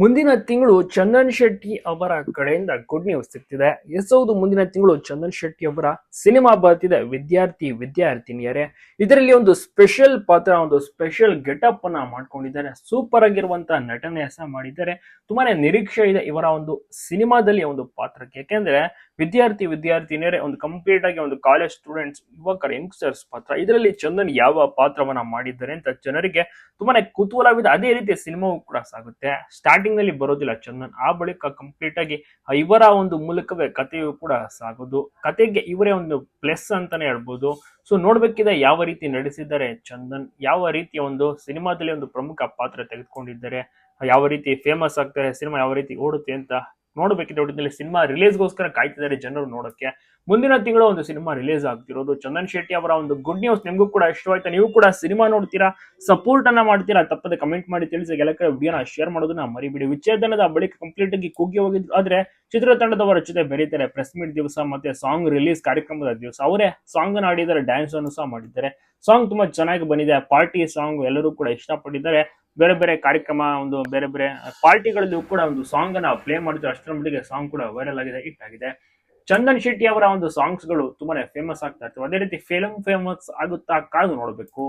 ಮುಂದಿನ ತಿಂಗಳು ಚಂದನ್ ಶೆಟ್ಟಿ ಅವರ ಕಡೆಯಿಂದ ಗುಡ್ ನ್ಯೂಸ್ ಸಿಗ್ತಿದೆ. ಎಸ್ ಹೌದು, ಮುಂದಿನ ತಿಂಗಳು ಚಂದನ್ ಶೆಟ್ಟಿ ಅವರ ಸಿನಿಮಾ ಬರ್ತಿದೆ. ವಿದ್ಯಾರ್ಥಿ, ವಿದ್ಯಾರ್ಥಿನಿಯರೇ. ಇದರಲ್ಲಿ ಒಂದು ಸ್ಪೆಷಲ್ ಪಾತ್ರ, ಒಂದು ಸ್ಪೆಷಲ್ ಗೆಟಪ್ ಅನ್ನ ಮಾಡ್ಕೊಂಡಿದ್ದಾರೆ. ಸೂಪರ್ ಆಗಿರುವಂತಹ ನಟನೆ ಸಹ ಮಾಡಿದ್ದಾರೆ. ತುಂಬಾನೇ ನಿರೀಕ್ಷೆ ಇದೆ ಇವರ ಒಂದು ಸಿನಿಮಾದಲ್ಲಿ ಒಂದು ಪಾತ್ರಕ್ಕೆ. ಯಾಕೆಂದ್ರೆ ವಿದ್ಯಾರ್ಥಿ, ವಿದ್ಯಾರ್ಥಿನಿಯರೇ, ಒಂದು ಕಂಪ್ಲೀಟ್ ಆಗಿ ಒಂದು ಕಾಲೇಜ್ ಸ್ಟೂಡೆಂಟ್ಸ್ ಯುವಕರ ಯಂಗ್ಸ್ಟರ್ಸ್ ಪಾತ್ರ. ಇದರಲ್ಲಿ ಚಂದನ್ ಯಾವ ಪಾತ್ರವನ್ನ ಮಾಡಿದ್ದಾರೆ ಅಂತ ಜನರಿಗೆ ತುಂಬಾನೇ ಕುತೂಹಲವಿದೆ. ಅದೇ ರೀತಿ ಸಿನಿಮಾವು ಕೂಡ ಸಾಗುತ್ತೆ. ಸ್ಟಾರ್ಟಿಂಗ್ನಲ್ಲಿ ಬರೋದಿಲ್ಲ ಚಂದನ್. ಆ ಬಳಿಕ ಕಂಪ್ಲೀಟ್ ಆಗಿ ಇವರ ಒಂದು ಮೂಲಕವೇ ಕಥೆಯು ಕೂಡ ಸಾಗೋದು. ಕತೆಗೆ ಇವರೇ ಒಂದು ಪ್ಲಸ್ ಅಂತಾನೆ ಹೇಳ್ಬೋದು. ಸೊ ನೋಡ್ಬೇಕಿದೆ ಯಾವ ರೀತಿ ನಡೆಸಿದ್ದಾರೆ ಚಂದನ್. ಯಾವ ರೀತಿಯ ಒಂದು ಸಿನಿಮಾದಲ್ಲಿ ಒಂದು ಪ್ರಮುಖ ಪಾತ್ರ ತೆಗೆದುಕೊಂಡಿದ್ದಾರೆ. ಯಾವ ರೀತಿ ಫೇಮಸ್ ಆಗ್ತಾರೆ, ಸಿನಿಮಾ ಯಾವ ರೀತಿ ಓಡುತ್ತೆ ಅಂತ ನೋಡ್ಬೇಕಿದೆ ಒಟ್ಟಿನಲ್ಲಿ ಸಿನಿಮಾ ರಿಲೀಸ್ಗೋಸ್ಕರ ಕಾಯ್ತಿದ್ದಾರೆ ಜನರು ನೋಡೋಕ್ಕೆ. ಮುಂದಿನ ತಿಂಗಳು ಒಂದು ಸಿನಿಮಾ ರಿಲೀಸ್ ಆಗ್ತಿರೋದು. ಚಂದನ್ ಶೆಟ್ಟಿ ಅವರ ಒಂದು ಗುಡ್ ನ್ಯೂಸ್ ನಿಮಗೂ ಕೂಡ ಇಷ್ಟವಾಯ್ತಾ. ನೀವು ಕೂಡ ಸಿನಿಮಾ ನೋಡ್ತೀರಾ ಸಪೋರ್ಟ್ ಅನ್ನ ಮಾಡ್ತೀರಾ ತಪ್ಪದೆ ಕಮೆಂಟ್ ಮಾಡಿ ತಿಳಿಸಿ. ಎಲ್ಲ ಕಡೆ ವಿಡಿಯೋನ ಶೇರ್ ಮಾಡೋದನ್ನ ಮರಿಬಿಡಿ. ವಿಚ್ಛೇದನದ ಬಳಿಕ ಕಂಪ್ಲೀಟ್ ಆಗಿ ಕುಗ್ಗಿ ಹೋಗಿದ್ರು ಆದ್ರೆ ಚಿತ್ರತಂಡದವರ ಜೊತೆ ಬೆರೀತಾರೆ. ಪ್ರೆಸ್ ಮೀಟ್ ದಿವಸ ಮತ್ತೆ ಸಾಂಗ್ ರಿಲೀಸ್ ಕಾರ್ಯಕ್ರಮದ ದಿವಸ. ಅವರೇ ಸಾಂಗ್ ಅನ್ನ ಆಡಿದ್ದಾರೆ ಡ್ಯಾನ್ಸ್ ಅನ್ನು ಸಹ ಮಾಡಿದ್ದಾರೆ. ಸಾಂಗ್ ತುಂಬಾ ಚೆನ್ನಾಗಿ ಬಂದಿದೆ. ಪಾರ್ಟಿ ಸಾಂಗ್ ಎಲ್ಲರೂ ಕೂಡ ಇಷ್ಟಪಟ್ಟಿದ್ದಾರೆ. ಬೇರೆ ಬೇರೆ ಕಾರ್ಯಕ್ರಮ, ಒಂದು ಬೇರೆ ಬೇರೆ ಪಾರ್ಟಿಗಳಲ್ಲೂ ಕೂಡ ಒಂದು ಸಾಂಗ್ ಅನ್ನ ಪ್ಲೇ ಮಾಡಿದ್ರು. ಅಷ್ಟರ ಮಟ್ಟಿಗೆ ಸಾಂಗ್ ಕೂಡ ವೈರಲ್ ಆಗಿದೆ ಹಿಟ್ ಆಗಿದೆ. ಚಂದನ್ ಶೆಟ್ಟಿ ಅವರ ಒಂದು ಸಾಂಗ್ಸ್ಗಳು ತುಂಬಾನೇ ಫೇಮಸ್ ಆಗ್ತಾ ಇರ್ತವೆ. ಅದೇ ರೀತಿ ಫಿಲಮ್ ಫೇಮಸ್ ಆಗುತ್ತಾ ಕಾದು ನೋಡಬೇಕು.